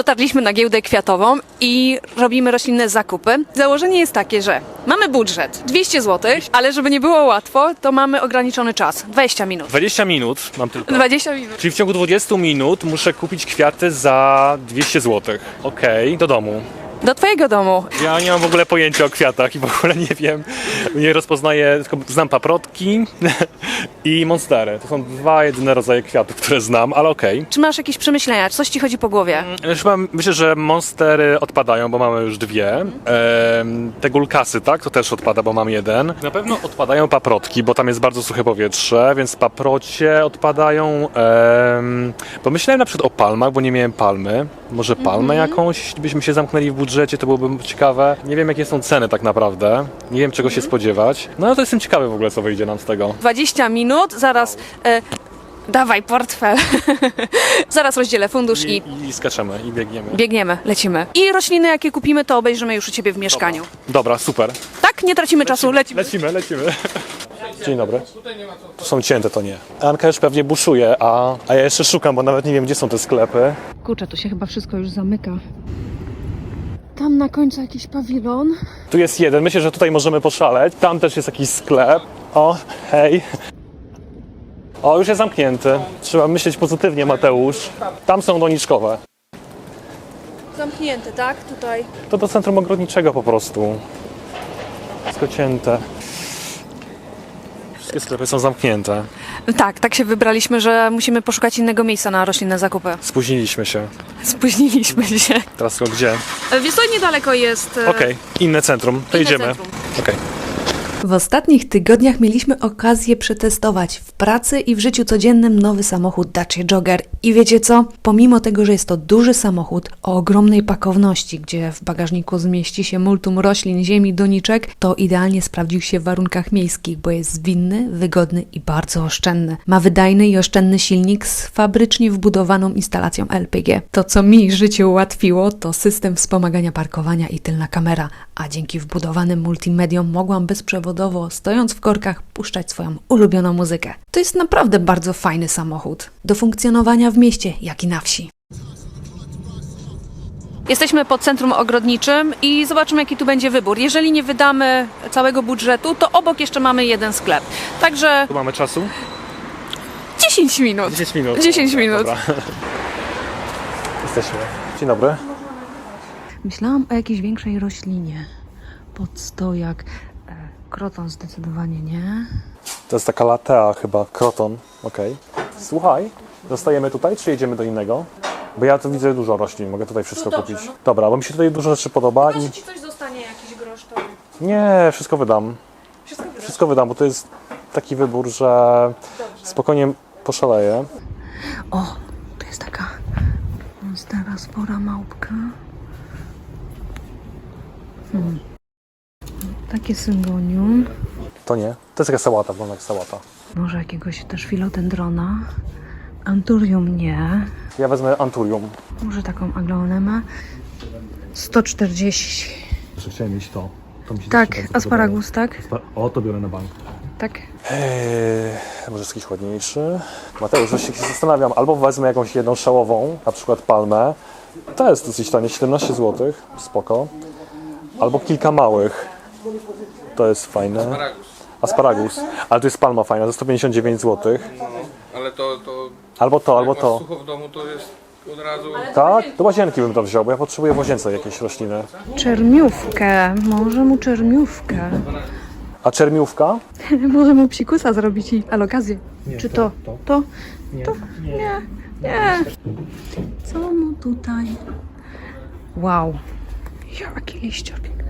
Dotarliśmy na giełdę kwiatową i robimy roślinne zakupy. Założenie jest takie, że mamy budżet 200 zł, ale żeby nie było łatwo, to mamy ograniczony czas 20 minut. 20 minut mam tylko. 20 minut. Czyli w ciągu 20 minut muszę kupić kwiaty za 200 zł. Okej, do domu. Do Twojego domu. Ja nie mam w ogóle pojęcia o kwiatach i w ogóle nie wiem. Nie rozpoznaję, tylko znam paprotki i monstery. To są dwa jedyne rodzaje kwiatów, które znam, ale okej. Czy masz jakieś przemyślenia? Coś Ci chodzi po głowie? Chyba myślę, że monstery odpadają, bo mamy już dwie. Em, te gulkasy, tak? To też odpada, bo mam jeden. Na pewno odpadają paprotki, bo tam jest bardzo suche powietrze, więc paprocie odpadają. Em, pomyślałem na przykład o palmach, bo nie miałem palmy. Może palmę jakąś, jeśli byśmy się zamknęli w budżecie, to byłoby ciekawe. Nie wiem, jakie są ceny tak naprawdę. Nie wiem, czego się spodziewać. No ale to jestem ciekawy w ogóle, co wyjdzie nam z tego. 20 minut, zaraz. E, dawaj portfel. zaraz rozdzielę fundusz i, I, i skaczemy, i biegniemy. biegniemy, lecimy. I rośliny, jakie kupimy, to obejrzymy już u Ciebie w mieszkaniu. Dobra, super. Tak? Nie tracimy czasu, lecimy. Lecimy, lecimy. Dzień dobry. Tu są cięte, to nie. Anka już pewnie buszuje, a, a ja jeszcze szukam, bo nawet nie wiem, gdzie są te sklepy. Kurczę, tu się chyba wszystko już zamyka. Tam na końcu jakiś pawilon. Tu jest jeden, myślę, że tutaj możemy poszaleć. Tam też jest jakiś sklep. O, hej. O, już jest zamknięty. Trzeba myśleć pozytywnie, Mateusz. Tam są doniczkowe. Zamknięty, tak? Tutaj. To do centrum ogrodniczego po prostu. Wszystko cięte. Wszystkie sklepy są zamknięte. Tak, tak się wybraliśmy, że musimy poszukać innego miejsca na roślinne zakupy. Spóźniliśmy się. Spóźniliśmy się. Teraz tylko gdzie? Wiesz co, niedaleko jest... e, Okej, inne centrum. To inne idziemy. centrum. Okej. W ostatnich tygodniach mieliśmy okazję przetestować w pracy i w życiu codziennym nowy samochód Dacia Jogger. I wiecie co? Pomimo tego, że jest to duży samochód o ogromnej pakowności, gdzie w bagażniku zmieści się multum roślin, ziemi, doniczek, to idealnie sprawdził się w warunkach miejskich, bo jest zwinny, wygodny i bardzo oszczędny. Ma wydajny i oszczędny silnik z fabrycznie wbudowaną instalacją LPG. To, co mi życie ułatwiło, to system wspomagania parkowania i tylna kamera, a dzięki wbudowanym multimediom mogłam bezprzewodowo, stojąc w korkach, puszczać swoją ulubioną muzykę. To jest naprawdę bardzo fajny samochód. Do funkcjonowania w mieście, jak i na wsi. Jesteśmy pod centrum ogrodniczym i zobaczymy, jaki tu będzie wybór. Jeżeli nie wydamy całego budżetu, to obok jeszcze mamy jeden sklep. Także Tu mamy czasu? 10 minut. 10 minut. 10 minut. Dobra. Jesteśmy. Dzień dobry. Myślałam o jakiejś większej roślinie. Podstojak. E, kroton zdecydowanie nie. To jest taka latea chyba, kroton. Okej. Słuchaj, zostajemy tutaj, czy jedziemy do innego? Bo ja tu widzę dużo roślin, mogę tutaj wszystko No dobrze, kupić. Dobra, bo mi się tutaj dużo rzeczy podoba i... ci coś zostanie, jakiś grosz, to Nie, wszystko wydam. wszystko wyda. Wszystko wydam, bo to jest taki wybór, że spokojnie poszaleję. O, to jest taka monstera spora małpka. Takie syngonium. To nie. To jest taka sałata, wygląda jak sałata. Może jakiegoś też filodendrona. Anturium nie. Ja wezmę anturium. Może taką aglaonemę. 140. Jeszcze chciałem mieć to. to mi się Tak, też bardzo asparagus, tak? podobało. O, to biorę na bank. Tak. Eee, może jest jakiś ładniejszy? Mateusz, właśnie się zastanawiam, albo wezmę jakąś jedną szałową, na przykład palmę. To jest dosyć tanie, 17 zł, spoko. Albo kilka małych. To jest fajne. Asparagus. Asparagus. Ale to jest palma fajna, za 159 zł. Ale to, to Albo to, albo jak masz to. sucho w domu, to jest od razu... Tak? Do łazienki bym to wziął, bo ja potrzebuję w łazience jakieś rośliny. Czermiówkę. Może mu czermiówkę. A czermiówka? Może mu psikusa zrobić i alokazję. Czy to? To? To? Nie. Nie. Co mu tutaj? Wow. Jaki liścior piękny.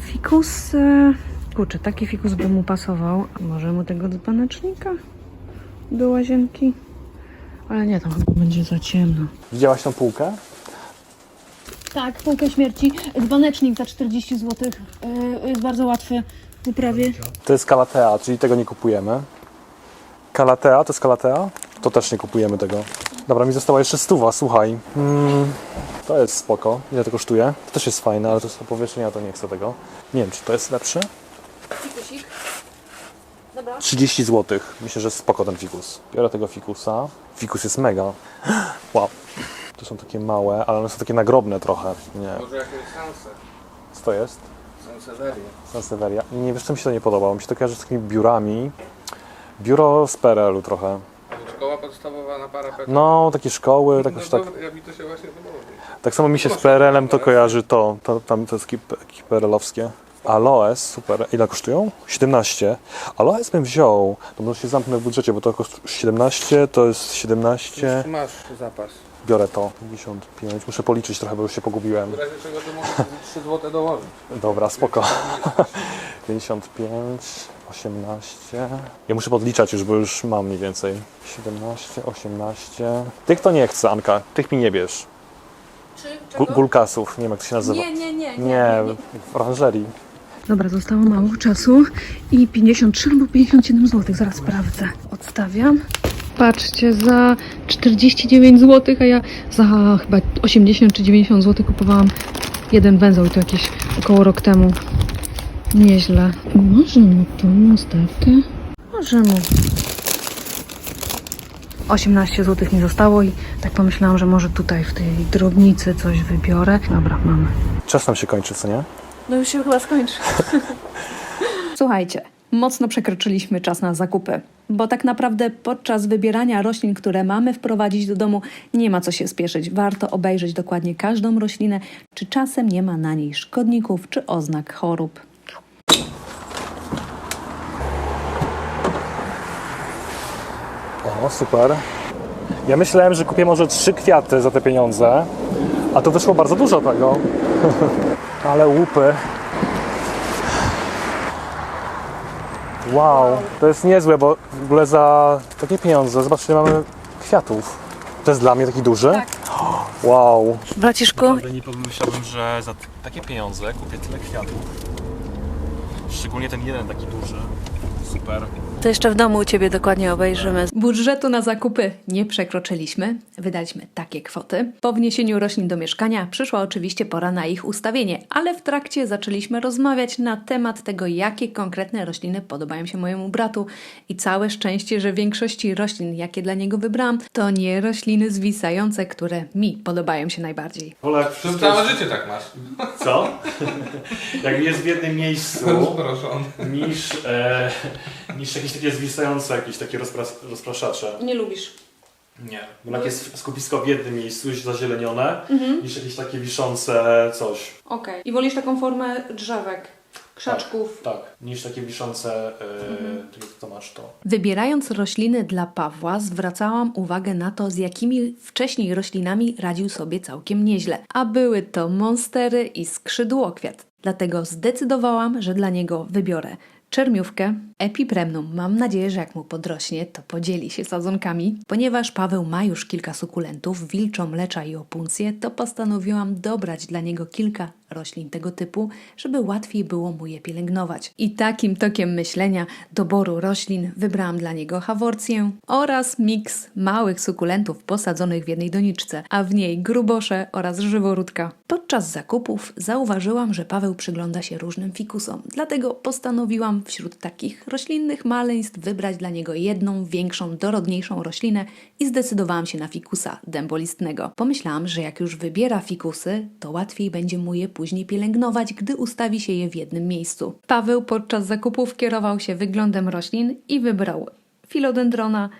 Fikus. e, Kurczę, taki fikus by mu pasował. A może mu tego dzbanecznika do łazienki? Ale nie, tam chyba będzie za ciemno. Widziałaś tą półkę? Tak, półkę śmierci. Dzbanecznik za 40 zł. Jest bardzo łatwy w uprawie. To jest kalatea, czyli tego nie kupujemy. Kalatea, to jest kalatea? To też nie kupujemy tego. Dobra, mi została jeszcze stuwa, słuchaj. Mm, to jest spoko. Ile to kosztuje? To też jest fajne, ale to jest powierzchnia, to nie chcę tego. Nie wiem, czy to jest lepsze? Fikusik. Dobra. 30 zł. Myślę, że spoko ten fikus. Biorę tego fikusa. Fikus jest mega. Wow. To są takie małe, ale one są takie nagrobne trochę. Nie. Może jakieś sanse. Co to jest? Sanseverię. Sansevieria. Nie wiesz, co mi się to nie podobało. Mi się to kojarzy z takimi biurami. Biuro z PRL-u trochę. Podstawowa na parapecie. No, takie szkoły, tak, no tak, ja mi to się właśnie podoba. tak samo mi się z PRL-em to kojarzy to, to tam to jest takie takie PRL-owskie. Aloes, super. Ile kosztują? 17. Aloes bym wziął. To może się zamknę w budżecie, bo to kosztuje 17, to jest 17. Masz zapas. Biorę to. 55. Muszę policzyć trochę, bo już się pogubiłem. W razie czego to mogę 3 zł dołożyć. Dobra, spoko. 55, 18. Ja muszę podliczać już, bo już mam mniej więcej. 17, 18. Tych to nie chcę, Anka. Tych mi nie bierz. Gu- Gulkasów, nie wiem jak to się nazywa. Nie, nie, nie. Nie, w oranżerii. Dobra, zostało mało czasu i 53 albo 57 zł, zaraz sprawdzę. Odstawiam. Patrzcie, za 49 zł, a ja za chyba 80 czy 90 zł kupowałam jeden węzeł i to jakieś około rok temu. Nieźle. Może mu tą stawkę? Może mu. 18 zł mi zostało i tak pomyślałam, że może tutaj w tej drobnicy coś wybiorę. Dobra, mamy. Czas nam się kończy, co nie? No już się chyba skończy. Słuchajcie, mocno przekroczyliśmy czas na zakupy, bo tak naprawdę podczas wybierania roślin, które mamy wprowadzić do domu, nie ma co się spieszyć. Warto obejrzeć dokładnie każdą roślinę, czy czasem nie ma na niej szkodników czy oznak chorób. O, super. Ja myślałem, że kupię może trzy kwiaty za te pieniądze, a tu wyszło bardzo dużo tego. Ale łupy. Wow, to jest niezłe, bo w ogóle za takie pieniądze, zobaczcie, mamy kwiatów. To jest dla mnie taki duży? Tak. Wow. Braciszku, Naprawdę nie pomyślałbym, że za takie pieniądze kupię tyle kwiatów. Szczególnie ten jeden taki duży. Super. to jeszcze w domu u Ciebie dokładnie obejrzymy. Budżetu na zakupy nie przekroczyliśmy, wydaliśmy takie kwoty. Po wniesieniu roślin do mieszkania przyszła oczywiście pora na ich ustawienie, ale w trakcie zaczęliśmy rozmawiać na temat tego, jakie konkretne rośliny podobają się mojemu bratu i całe szczęście, że większości roślin, jakie dla niego wybrałam, to nie rośliny zwisające, które mi podobają się najbardziej. Wolę jak wszystko całe życie tak masz. Co? jak jest w jednym miejscu Rozproszony. niż, e, niż jakieś takie zwisające, jakieś takie rozpras, rozpraszacze. Nie lubisz. Nie. Bo jak jest skupisko w jednym miejscu, już zazielenione, niż jakieś takie wiszące coś. Okej. I wolisz taką formę drzewek, krzaczków. Tak, niż takie wiszące, tak jak to masz to. Wybierając rośliny dla Pawła, zwracałam uwagę na to, z jakimi wcześniej roślinami radził sobie całkiem nieźle. A były to monstery i skrzydłokwiat. Dlatego zdecydowałam, że dla niego wybiorę czermiówkę, epipremnum. Mam nadzieję, że jak mu podrośnie, to podzieli się sadzonkami. Ponieważ Paweł ma już kilka sukulentów, wilczą mlecza i opuncję, to postanowiłam dobrać dla niego kilka roślin tego typu, żeby łatwiej było mu je pielęgnować. I takim tokiem myślenia doboru roślin wybrałam dla niego haworcję oraz miks małych sukulentów posadzonych w jednej doniczce, a w niej grubosze oraz żyworódka. Podczas zakupów zauważyłam, że Paweł przygląda się różnym fikusom, dlatego postanowiłam wśród takich roślinnych maleństw wybrać dla niego jedną większą, dorodniejszą roślinę i zdecydowałam się na fikusa dębolistnego. Pomyślałam, że jak już wybiera fikusy, to łatwiej będzie mu je później pielęgnować, gdy ustawi się je w jednym miejscu. Paweł podczas zakupów kierował się wyglądem roślin i wybrał filodendrona,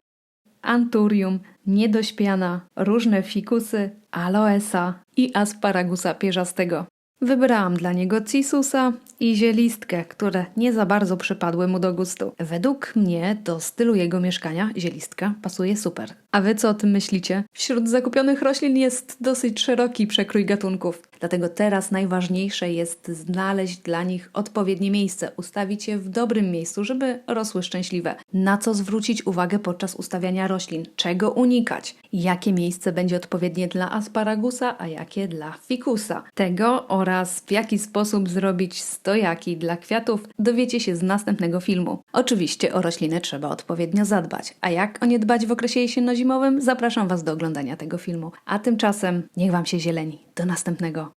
anturium, niedośpiana, różne fikusy, aloesa i asparagusa pierzastego. Wybrałam dla niego cisusa i zielistkę, które nie za bardzo przypadły mu do gustu. Według mnie do stylu jego mieszkania zielistka pasuje super. A wy co o tym myślicie? Wśród zakupionych roślin jest dosyć szeroki przekrój gatunków. Dlatego teraz najważniejsze jest znaleźć dla nich odpowiednie miejsce, ustawić je w dobrym miejscu, żeby rosły szczęśliwe. Na co zwrócić uwagę podczas ustawiania roślin? Czego unikać? Jakie miejsce będzie odpowiednie dla asparagusa, a jakie dla fikusa? Tego oraz w jaki sposób zrobić stojaki dla kwiatów dowiecie się z następnego filmu. Oczywiście o rośliny trzeba odpowiednio zadbać, a jak o nie dbać w okresie jesienno-zimowym? Zapraszam Was do oglądania tego filmu. A tymczasem niech Wam się zieleni. Do następnego.